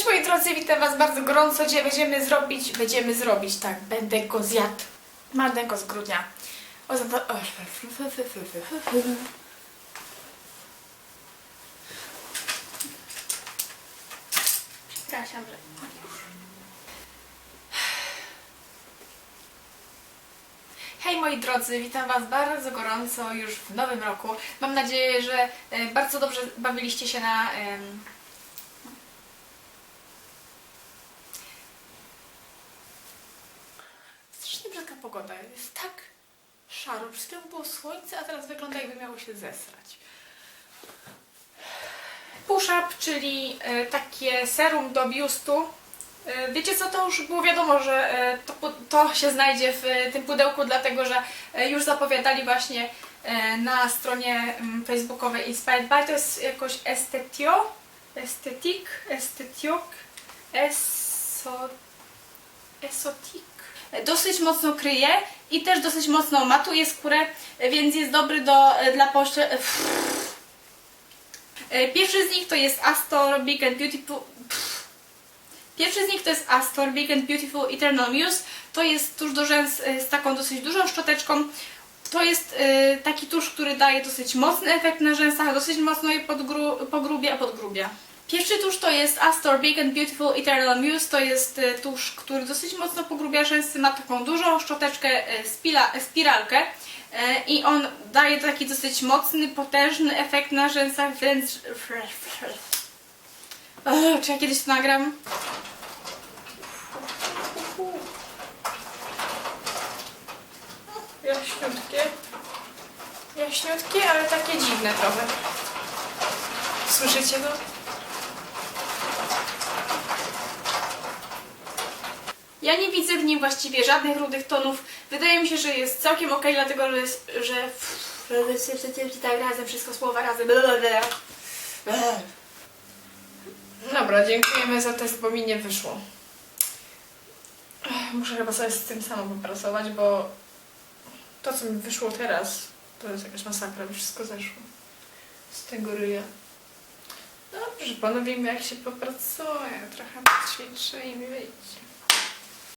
Cześć moi drodzy, witam was bardzo gorąco. Dzisiaj będziemy zrobić, będziemy zrobić, tak, będę go zjadł. Będę go z grudnia. O, za to... o, Przepraszam, że... Hej moi drodzy, witam Was bardzo gorąco już w nowym roku. Mam nadzieję, że e, bardzo dobrze bawiliście się na... em, pogoda. Jest tak szaro. Przed było słońce, a teraz wygląda jakby miało się zesrać. Push-up, czyli e, takie serum do biustu. E, Wiecie co, to już było wiadomo, że e, to, to się znajdzie w tym pudełku, dlatego że już zapowiadali właśnie na stronie mm, facebookowej Inspired by, to jest jakoś estetio, estetik, estetiok, eso, esotik. E, Dosyć mocno kryje i też dosyć mocno matuje skórę, e, więc jest dobry do, e, dla poście... E, Pierwszy z nich to jest Astor Big and Beautiful... Pierwszy z nich to jest Astor Big and Beautiful Eternal Muse. To jest tusz do rzęs z taką dosyć dużą szczoteczką. To jest taki tusz, który daje dosyć mocny efekt na rzęsach, dosyć mocno je podgru, pogrubia, podgrubia. Pierwszy tusz to jest Astor Big and Beautiful Eternal Muse. To jest y, tusz, który dosyć mocno pogrubia rzęsy. Ma taką dużą szczoteczkę, y, spila, spiralkę. Y, I on daje taki dosyć mocny, potężny efekt na rzęsach, Czy ja kiedyś to nagram? Jaśniutkie. Jaśniutkie, ale takie dziwne trochę. Słyszycie to? Ja nie widzę w nim właściwie żadnych rudych tonów. Wydaje mi się, że jest całkiem ok, dlatego że, że, tak razem, wszystko słowa razem. Dobra, dziękujemy za test, bo mi nie wyszło. Muszę chyba sobie z tym samo popracować, bo to, co mi wyszło teraz, to jest jakaś masakra, wszystko zeszło. Z tego ryja. Dobrze, ponowimy jak się popracuje, trochę ćwiczę i mi wyjdzie.